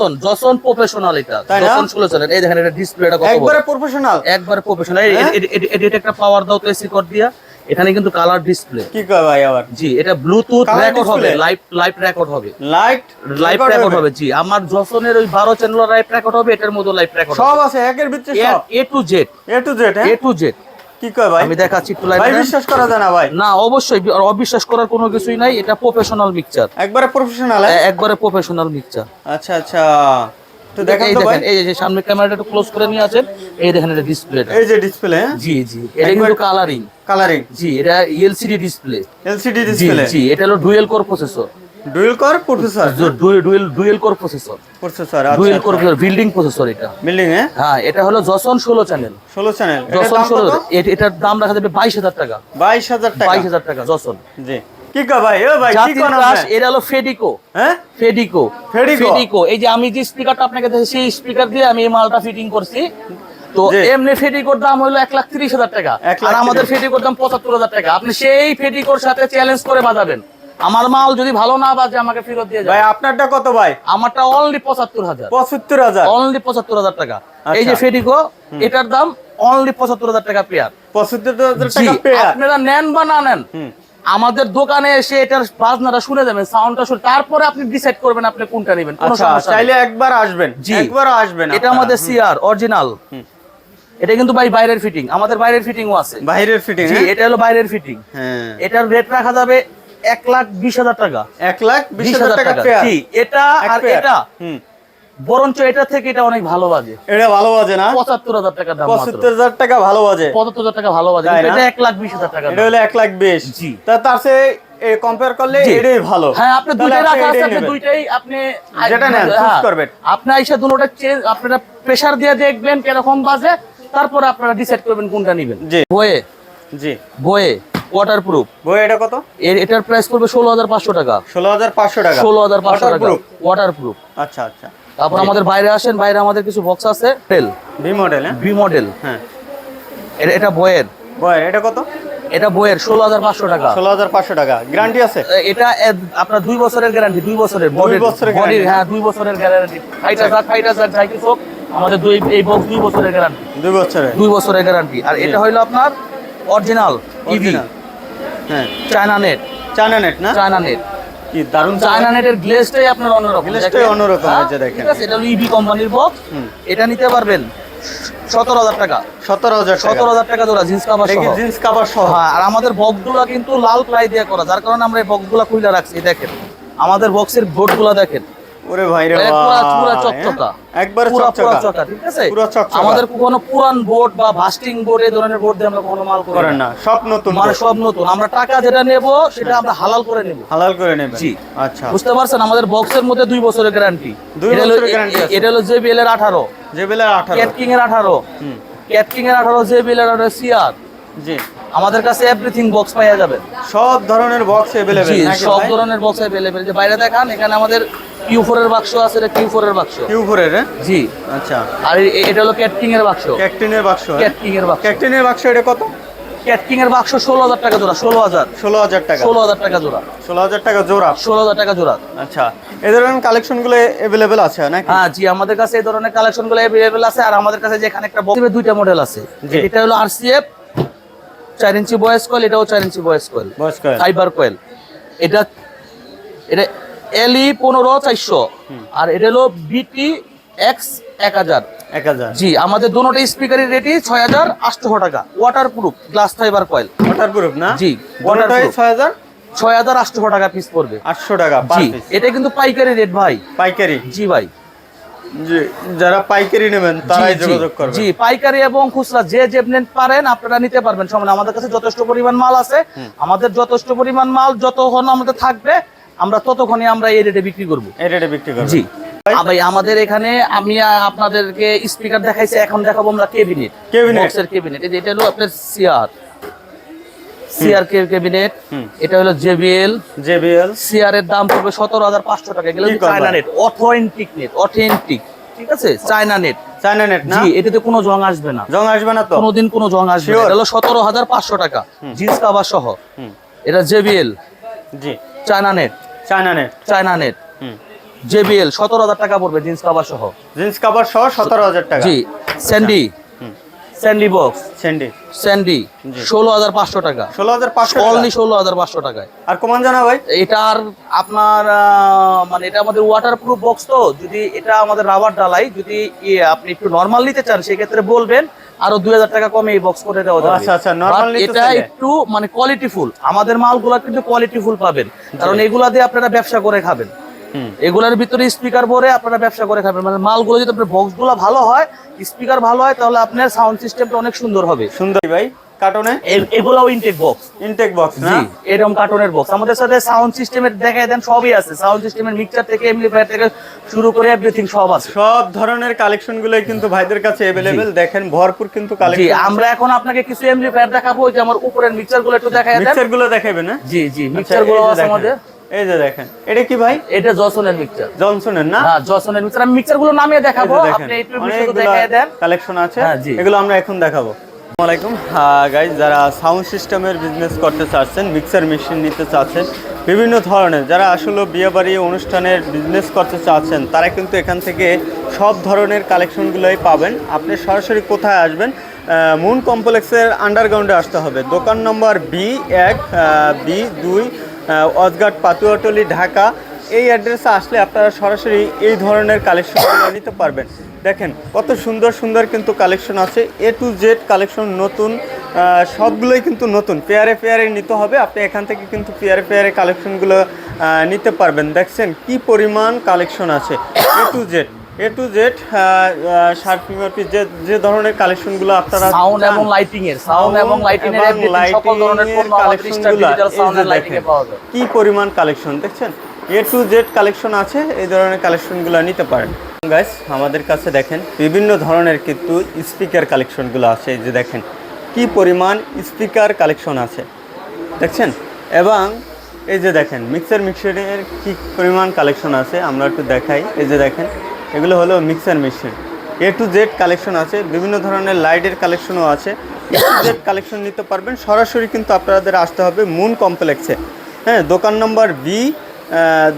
জসন জসন professional এটা। জসন ষোলো চলেন এই দেখেন এটা ডিসপ্লেটা কত একবারে প্রফেশনাল একবারে প্রফেশনাল হ্যাঁ? এটা একটা পাওয়ার দাও তো এসি কর দিয়া। এখানে কিন্তু কালার ডিসপ্লে কি কয় ভাই আবার? জি এটা ব্লুটুথ রেকর্ড হবে? লাইভ লাইভ রেকর্ড হবে। লাইট লাইভ রেকর্ড হবে? জি। আমার জসনের ওই বারো চ্যানেল লাইভ রেকর্ড হবে এটার মধ্যে লাইভ রেকর্ড সব আছে একের ভিতরে সব। A to Z A to Z A to Z কি কয় ভাই? আমি দেখাচ্ছি একটু লাইভ ভাই বিশ্বাস করা যায় না ভাই। না অবশ্যই অবিশ্বাস করার কোনো কিছুই নাই এটা প্রফেশনাল মিক্সচার একবারে প্রফেশনাল একবারে প্রফেশনাল মিক্সচার আচ্ছা আচ্ছা। তো দেখেন তো ভাই। এই যে সামনে ক্যামেরাটা একটু ক্লোজ করে নিয়ে আছেন এই দেখেন এটা ডিসপ্লেটা এই যে ডিসপ্লে জি জি এটা কিন্তু কালারিং কালারিং জি এটা এলসিডি ডিসপ্লে এলসিডি জি ডিসপ্লে জি এটা হলো dual core processor dual core processor dual dual core processor processor dual core building processor এটা। বিল্ডিং এ? হ্যাঁ এটা হলো জসন ষোলো চ্যানেল 16 চ্যানেল জসন দাম ষোলো কত? এটার দাম রাখা যাবে বাইশ হাজার টাকা। 22000 টাকা? বাইশ হাজার টাকা জসন জি। কি কয় ভাই? ও ভাই কি কোন এটা হলো ফেডিকো হ্যাঁ? ফেডিকো ফেডিকো? এই যে আমি যে স্পিকারটা আপনাকে দেখি সেই স্পিকার দিয়ে আমি এই মালটা ফিটিং করছি। তো। এমনি ফেডিকোর দাম হলো এক লাখ তিরিশ হাজার টাকা। আর আমাদের। ফেডিকোর দাম পঁচাত্তর হাজার টাকা। আপনি সেই ফেডিকোর সাথে চ্যালেঞ্জ করে বাজাবেন। আমার মাল যদি ভালো না বাজে আমাকে ফেরত দিয়ে ভাই আপনারটা কত ভাই? আমারটা অনলি পঁচাত্তর হাজার। 75000 অনলি পঁচাত্তর হাজার টাকা। এই যে আচ্ছা। ফেডিকো এটার দাম অনলি পঁচাত্তর হাজার টাকা পেয়ার। 75000 জি, টাকা পেয়ার? আপনারা নেন বা না নেন আমাদের দোকানে এসে এটার বাজনাটা শুনে যাবেন সাউন্ডটা শুনে তারপরে আপনি ডিসাইড করবেন আপনি কোনটা নেবেন কোনো আচ্ছা সমস্যা চাইলে একবার আসবেন জি। একবার আসবেন এটা আমাদের সিআর অরিজিনাল এটা কিন্তু ভাই বাইরের ফিটিং আমাদের বাইরের ফিটিংও আছে। বাইরের ফিটিং জি এটা হলো বাইরের ফিটিং হ্যাঁ। এটার রেট রাখা যাবে এক লাখ বিশ হাজার টাকা। এক লাখ বিশ হাজার টাকা এটা আর এটা হুম। বরঞ্চ এটা থেকে এটা অনেক ভালো বাজে। এটা ভালো বাজে না? পঁচাত্তর হাজার টাকা দাম পঁচাত্তর হাজার টাকা ভালো বাজে। পঁচাত্তর হাজার টাকা ভালো বাজে? এটা এক লাখ বিশ হাজার টাকা এটা হলো এক লাখ বিশ। জি। তা তার সে কম্পেয়ার করলে এটাই ভালো। হ্যাঁ আপনি দুইটাই রাখা আছে আপনি দুইটাই আপনি যেটা নেন, choose হ্যাঁ, করবেন। আপনি আইসা দুটোটা চেঞ্জ আপনারা প্রেসার দিয়ে দেখবেন কীরকম বাজে তারপরে আপনারা ডিসাইড করবেন কোনটা নেবেন। জি। বয়ে জি। বয়ে ওয়াটার প্রুফ বই এটা কত? এর এটার প্রাইস করবে ষোলো হাজার পাঁচশো টাকা। ষোলো হাজার পাঁচশো টাকা। ষোলো হাজার পাঁচশো টাকা। Waterproof? ওয়াটার প্রুফ আচ্ছা আচ্ছা। তারপর আমাদের বাইরে আসেন বাইরে আমাদের কিছু বক্স আছে। টেল ভি মডেল হ্যাঁ? বি মডেল হ্যাঁ। এটা বইয়ের। বই এটা কত? এটা বইয়ের ষোলো হাজার পাঁচশো টাকা। ষোলো হাজার পাঁচশো টাকা। গ্যারান্টি আছে? এটা আপনার দুই বছরের গ্যারান্টি দুই বছরের বডির বছরের হ্যাঁ দুই বছরের গ্যারান্টি ফাইটার যাক ফাইটার যাক যাই কিছু আমাদের দুই এই বক্স দুই বছরের গ্যারান্টি দুই বছরের। দুই বছরের গ্যারান্টি আর এটা হইল আপনার অরিজিনাল ইভি Original। হ্যাঁ। চায়না নেট চায়না নেট না? চায়না নেট কি দারুণ চায়না নেটের গ্লেজটাই আপনার অন্যরকম। গ্লেজটাই অন্যরকম, হয়েছে দেখেন। ঠিক আছে এটা ইবি কোম্পানির বক্স। এটা নিতে পারবেন সতেরো হাজার টাকা। সতেরো হাজার সতেরো হাজার টাকা জোড়া জিন্স কাভার সহ। জিন্স কাভার সহ। হ্যাঁ আর আমাদের বক্সগুলো কিন্তু লাল প্লাই দিয়ে করা। যার কারণে আমরা এই বক্সগুলো খুলে রাখছি দেখেন। আমাদের বক্সের বোর্ডগুলো দেখেন। ওরে ভাই রে পুরা ভাই, পুরা চকচকা। হ্যাঁ? একবারে পুরা চকচকা। ঠিক আছে? পুরা চকচকা। আমাদের কোনো পুরান বোর্ড বা ভাস্টিং বোর্ড এই ধরনের বোর্ড দিয়ে আমরা কোনো মাল করি না। সব নতুন মানে সব নতুন। আমরা টাকা যেটা নেব সেটা আমরা হালাল করে নেব। হালাল করে নেবেন। জি। আচ্ছা। বুঝতে পারছেন? আমাদের বক্সের মধ্যে দুই বছরের গ্যারান্টি দুই বছরের আছে। এটা হলো জেবিএল এর আঠারো। যে বেলা আঠারো। ক্যাটকিং এর আঠারো। হুম। ক্যাটকিং এর আঠারো জেবিএল এর আঠারো সিআর জি। আমাদের কাছে এভরিথিং বক্স পাওয়া যাবে। সব ধরনের বক্স জি সব ধরনের বক্স অ্যাভেলেবেল যে বাইরে দেখান এখানে আমাদের কিউ ফোর এর বাক্স আছে এটা কিউ ফোর এর বাক্স কিউ ফোরের জি। আচ্ছা। আর এটা হলো ক্যাটকিং এর বাক্স। ক্যাকটিনের বাক্স হ্যাঁ? ক্যাটকিং এর বাক্স। ক্যাকটিনের বাক্স এটা কত? ক্যাটকিং এর বাক্স ষোলো হাজার টাকা জোড়া। ষোলো হাজার ষোলো হাজার টাকা। ষোলো হাজার টাকা জোড়া। ষোলো হাজার টাকা জোড়া। ষোলো হাজার টাকা জোড়া। আচ্ছা। এই ধরনের কালেকশনগুলো এভেলেবেল আছে নাকি? হ্যাঁ জি আমাদের কাছে এই ধরনের কালেকশনগুলো অ্যাভেলেবেল আছে। আর আমাদের কাছে যেখানে একটা বক্স দুইটা মডেল আছে। এটা হলো আরসিএফ চার ইঞ্চি বয়েস কয়েল এটাও চার ইঞ্চি বয়েস কয়েল বয়স কয় ফাইবার কয়েল এটা এটা এলই পনেরো চারশো। আর এটা হলো বিটি এক্স এক হাজার। এক হাজার। জি আমাদের দুটোটা স্পিকারের রেটই ছয় হাজার আটশো টাকা। Water proof glass fibre coil water proof না জি। ছয় হাজার? ছয় হাজার আটশো টাকা পিস পড়বে। আটশো টাকা জি এটা কিন্তু পাইকারি রেট ভাই। পাইকারি? জি ভাই। যারা পাইকারি নেবেন তারাই জি, জি, যোগাযোগ করবেন। জি পাইকারি এবং খুচরা যে যে পারেন আপনারা নিতে পারবেন। আমাদের কাছে যথেষ্ট পরিমাণ মাল আছে। আমাদের যথেষ্ট পরিমাণ মাল যতক্ষণ আমাদের থাকবে আমরা ততক্ষণই আমরা এই রেটে বিক্রি করব। এই রেটে বিক্রি করবেন জি। ভাই আমাদের এখানে আমি আপনাদেরকে স্পিকার দেখাইছি এখন দেখাবো আমরা কেবিনেট? বক্সের কেবিনেট এটা হলো আপনার সিআর সিআর কেবিনেট হুম। এটা হলো জেবিএল জেবিএল সিআর এর দাম পড়বে সতেরো হাজার পাঁচশো টাকা। এগুলো কি করবা? China net authentic net authentic ঠিক আছে? চায়না নেট চায়না নেট না? জি এটাতে কোনো জং আসবে না। জং আসবে না তো? কোনোদিন কোনো জং আসবে না। এটা হলো সতেরো হাজার পাঁচশো টাকা। জিন্স কাভার সহ। এটা জেবিএল জি। China net China net China net হুম। জেবিএল সতেরো হাজার টাকা পড়বে জিন্স কাভার সহ। জিন্স কাভার সহ সতেরো হাজার টাকা। জি স্যান্ডি হুম। Sandy box Sandy Sandy. ষোলো হাজার পাঁচশো টাকা। ষোলো হাজার পাঁচশো অনলি ষোলো হাজার পাঁচশো টাকায়। আর কমান জানা ভাই। এটার আপনার মানে এটা আমাদের ওয়াটার প্রুফ বক্স তো। যদি এটা আমাদের রাবার ডালাই যদি ইয়ে আপনি একটু নর্মাল নিতে চান সেক্ষেত্রে বলবেন। আরও দুই হাজার টাকা কমে এই বক্স করে দেওয়া আচ্ছা, আচ্ছা, এটা একটু মানে কোয়ালিটি ফুল আমাদের মালগুলা কিন্তু কোয়ালিটি ফুল পাবেন। কারণ এগুলা দিয়ে আপনারা ব্যবসা করে খাবেন। হুম। এগুলার ভিতরে স্পিকার ভরে আপনারা ব্যবসা করে খাবেন। মানে মালগুলো যদি আপনার বক্সগুলো ভালো হয় স্পিকার ভালো হয় তাহলে আপনার সাউন্ড সিস্টেমটা অনেক সুন্দর হবে। সুন্দর ভাই। কার্টনে? এগুলাও ইনটেক বক্স ইনটেক বক্স না? এরকম কার্টুনের বক্স আমাদের সাথে সাউন্ড সিস্টেমের দেখায় দেন সবই আছে। সাউন্ড সিস্টেমের মিক্সার থেকে এমপ্লিফায়ার থেকে শুরু করে এভরিথিং সব আছে। সব ধরনের কালেকশন গুলোই কিন্তু ভাইদের কাছে অ্যাভেলেবেল দেখেন ভরপুর কিন্তু কালেকশন আমরা এখন আপনাকে কিছু এমপ্লিফায়ার দেখাবো যে আমার উপরের মিক্সারগুলো একটু দেখায় দেন। গুলো দেখাবেন না জি জি আচ্ছা, গুলো আছে। আমাদের। এই যে দেখেন। এটা কি ভাই? এটা জসনের মিক্সার জনসনের না? হ্যাঁ জসনের মিক্সার আমি গুলো নামিয়ে দেখাবো। আপনি একটু দেখায় দেন। কালেকশন আছে। হ্যাঁ। এগুলো আমরা এখন দেখাবো। আসসালামাইকুম গাইজ যারা সাউন্ড সিস্টেমের বিজনেস করতে চাচ্ছেন মিক্সার মেশিন নিতে চাচ্ছেন, বিভিন্ন ধরনের, যারা আসলে বিয়েবাড়ি অনুষ্ঠানের বিজনেস করতে চাচ্ছেন, তারা কিন্তু এখান থেকে সব ধরনের কালেকশনগুলোই পাবেন। আপনি সরাসরি কোথায় আসবেন? মুন কমপ্লেক্সের আন্ডারগ্রাউন্ডে আসতে হবে। দোকান নম্বর বি এক বি দুই অজগাট পাতুয়াটলি, ঢাকা এই অ্যাড্রেসে আসলে আপনারা সরাসরি এই ধরনের কালেকশনগুলো নিতে পারবেন। দেখেন কত সুন্দর সুন্দর কিন্তু কালেকশন আছে। এ টু জেড কালেকশন নতুন সবগুলোই কিন্তু নতুন। পেয়ারে পেয়ারে নিতে হবে। আপনি এখান থেকে কিন্তু পেয়ারে পেয়ারে কালেকশনগুলো নিতে পারবেন। দেখছেন কি পরিমাণ কালেকশন আছে। A to Z A to Z shirt fingerprint যে যে ধরনের কালেকশনগুলো আপনারা সাউন্ড এবং লাইটিং এর সাউন্ড এবং লাইটিং এর সকল ধরনের পণ্য আমাদের ডিজিটাল সাউন্ড লাইটিং এ পাওয়া যায়। কি পরিমাণ কালেকশন দেখছেন? এ টু জেড কালেকশন আছে, এই ধরনের কালেকশনগুলো নিতে পারেন। গাইস আমাদের কাছে দেখেন, বিভিন্ন ধরনের কিন্তু স্পিকার কালেকশনগুলো আছে, এই যে দেখেন, কি পরিমাণ স্পিকার কালেকশন আছে। দেখছেন? এবং এই যে দেখেন মিক্সার মিক্সারের কি পরিমাণ কালেকশন আছে, আমরা একটু দেখাই। এই যে দেখেন, এগুলো হলো mixer machine A to Z collection আছে, বিভিন্ন ধরনের লাইটের কালেকশনও আছে। এ টু জেড কালেকশন নিতে পারবেন, সরাসরি কিন্তু আপনাদের আসতে হবে মুন কমপ্লেক্সে হ্যাঁ দোকান নম্বর বি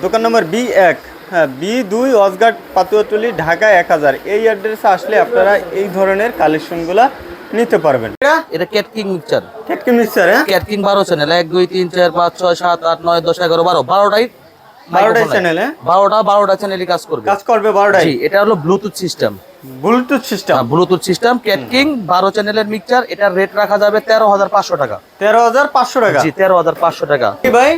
দোকান নম্বর বি এক হ্যাঁ বি দুই অসগাট পাতুয়াটলি ঢাকা এক হাজার। এই অ্যাড্রেসে আসলে আপনারা এই ধরনের কালেকশনগুলো নিতে পারবেন। এটা? এটা ক্যাট কিং মিক্সার কেটকে মিক্সার হ্যাঁ? ক্যাট কিং বারো চ্যানেল এক দুই তিন চার পাঁচ ছয় সাত আট নয় দশ এগারো বারো। বারোটাই বারোটাই চ্যানেল বারোটা বারোটা চ্যানেলই কাজ করবে। কাজ করবে বারোটাই? এটা হলো bluetooth system bluetooth system bluetooth system cat king বারো চ্যানেলের মিক্সার এটার রেট রাখা যাবে তেরো হাজার পাঁচশো টাকা। তেরো হাজার পাঁচশো টাকা? জি তেরো হাজার পাঁচশো টাকা। কি ভাই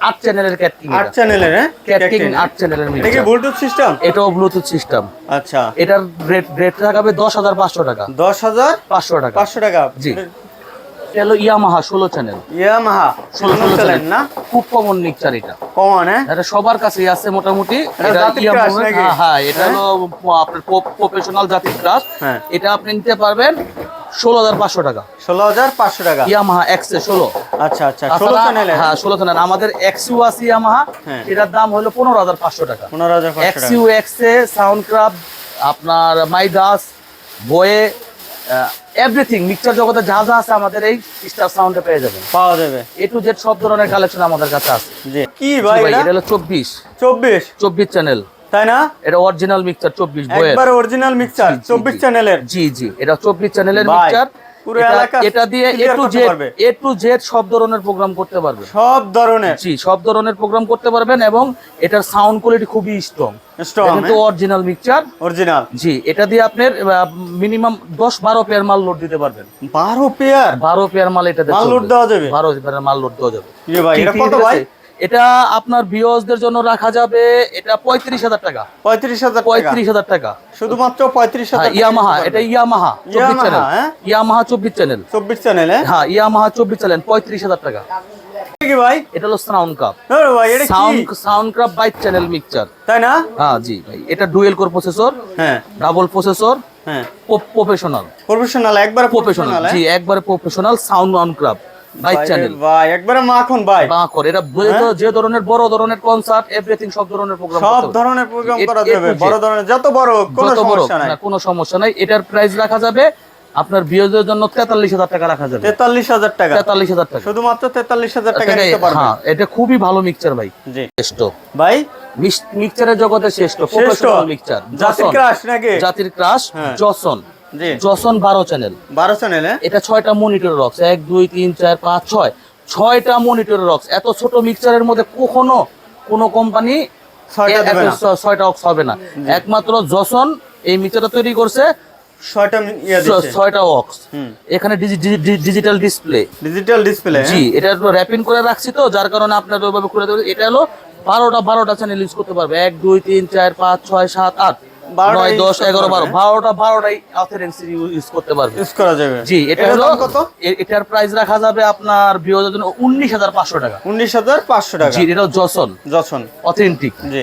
আট চ্যানেলের ক্যাট কিং আট চ্যানেলের হ্যাঁ? ক্যাট কিং আট চ্যানেলের এটা কি ব্লুটুথ সিস্টেম এটাও ব্লুটুথ সিস্টেম আচ্ছা। এটার রেট রেট রাখাবে দশ হাজার পাঁচশো টাকা। দশ হাজার পাঁচশো টাকা। পাঁচশো টাকা। জি। এটা হলো ইয়ামাহা ষোলো চ্যানেল ইয়ামাহা ষোলো চ্যানেল না? খুব কমন মিক্সার এটা। কমন হ্যাঁ? এটা সবার কাছেই আছে মোটামুটি। এটা এটা হ্যাঁ হ্যাঁ এটা হ্যাঁ? হলো আপনার প্রফেশনাল জাতির ক্লাস হ্যাঁ। এটা আপনি নিতে পারবেন ষোলো হাজার পাঁচশো টাকা। ষোলো হাজার পাঁচশো টাকা? ইয়ামাহা এক্সে ষোলো। আচ্ছা আচ্ছা ষোলো চ্যানেলের হ্যাঁ ষোলো চ্যানেল আমাদের এক্সইউ আছে ইয়ামাহা। এটার দাম হলো পনেরো হাজার পাঁচশো টাকা। পনেরো হাজার পাঁচশো টাকা। এক্সইউ এক্সে সাউন্ড ক্রাফট আপনার মাইদাস বয়ে এভরিথিং মিক্সচার জগতে যা যা আছে আমাদের এই স্টার সাউন্ডে পেয়ে যাবেন। পাওয়া যাবে। এ টু জেড সব ধরনের কালেকশন আমাদের কাছে আছে। জি। কি ভাই এটা? হলো চব্বিশ। চব্বিশ? চব্বিশ চ্যানেল তাই না? এটা অরিজিনাল মিক্সচার চব্বিশ বইয়ের। একবার অরিজিনাল মিক্সচার জি, জি, চব্বিশ জি। চ্যানেলের জি জি এটা চব্বিশ চ্যানেলের ভাই, মিক্সচার পুরো এলাকা এটা দিয়ে A to Z A to Z সব ধরনের প্রোগ্রাম করতে পারবে। সব ধরনের। জি সব ধরনের প্রোগ্রাম করতে পারবেন এবং এটার সাউন্ড কোয়ালিটি খুবই স্ট্রং কিন্তু অরিজিনাল মিক্সচার অরিজিনাল জি এটা দিয়ে আপনার মিনিমাম দশ বারো পেয়ার মাল লোড দিতে পারবেন। বারো পেয়ার বারো পেয়ার মাল এটাতে মাল লোড দেওয়া যাবে? বারো পেয়ার মাল লোড দেওয়া যাবে। ইয়ে ভাই এটা কত ভাই? এটা আপনার ভিওসদের জন্য রাখা যাবে এটা পঁয়ত্রিশ হাজার টাকা। পঁয়ত্রিশ হাজার পঁয়ত্রিশ হাজার টাকা। শুধুমাত্র পঁয়ত্রিশ হাজার হ্যাঁ, ইয়ামাহা এটা ইয়ামাহা চব্বিশ চ্যানেল হ্যাঁ? ইয়ামাহা চব্বিশ চ্যানেল চব্বিশ চ্যানেল হ্যাঁ? ইয়ামাহা চব্বিশ চ্যানেল পঁয়ত্রিশ হাজার টাকা। ভাই? এটা হলো সাউন্ড কাপ ভাই এটা sound sound cup channel mixture তাই না? হ্যাঁ জি ভাই এটা ডুয়েল কোর প্রসেসর হ্যাঁ। ডাবল প্রসেসর হ্যাঁ। প্রফেশনাল প্রফেশনাল একবার প্রফেশনাল জি একবারে প্রফেশনাল সাউন্ড অন ভাই একবারে মাখন ভাই। বাঁকর এটা যে- যে ধরনের বড় ধরনের কনসার্ট এভরিথিং সব ধরনের প্রোগ্রাম সব ধরনের প্রোগ্রাম করা যাবে বড় ধরনের যত বড় কোনো সমস্যা নাই। কোনো সমস্যা নাই। এটার প্রাইস রাখা যাবে আপনার বিয়োগের জন্য তেতাল্লিশ হাজার টাকা রাখা যাবে। তেতাল্লিশ হাজার টাকা। তেতাল্লিশ হাজার টাকা। শুধুমাত্র তেতাল্লিশ হাজার টাকা নিতে পারবেন হ্যাঁ এটা খুবই ভালো মিক্সচার ভাই। জি। টেস্টো ভাই? মিক্সচারের জগতে শ্রেষ্ঠ। শ্রেষ্ঠ। মিক্সচার জাতির ক্রাশ নাকি? জাতির ক্রাশ হ্যাঁ। জসন জসন বারো চ্যানেল বারো চ্যানেল এটা ছয়টা মনিটর রক্স এক দুই তিন চার পাঁচ ছয়। ছয়টা মনিটর রক্স এত ছোট মিক্সচারের মধ্যে কখনো কোনো কোম্পানি ছয়টা অক্স হবে না। একমাত্র জসন এই মিক্সচারটা তৈরি করছে। ছয়টা ইয়ে অক্স হুম। এখানে ডিজিটাল ডিসপ্লে ডিজিটাল ডিসপ্লে জি এটা র্যাপিং করে রাখছি তো যার কারণে আপনার ওইভাবে করে দেবে। এটা হলো বারোটা বারোটা চ্যানেল ইউজ করতে পারবে। এক দুই তিন চার পাঁচ ছয় সাত আট। নয় দশ এগারো বারো। বারোটা বারোটাই ইউজ করতে পারবে। ইউজ করা যাবে। জি এটা হলো কত? এটার প্রাইস রাখা যাবে আপনার বিয়োজনের জন্য উনিশ হাজার পাঁচশো টাকা। উনিশ হাজার পাঁচশো টাকা। জি এটা জসন জসন অথেন্টিক জি।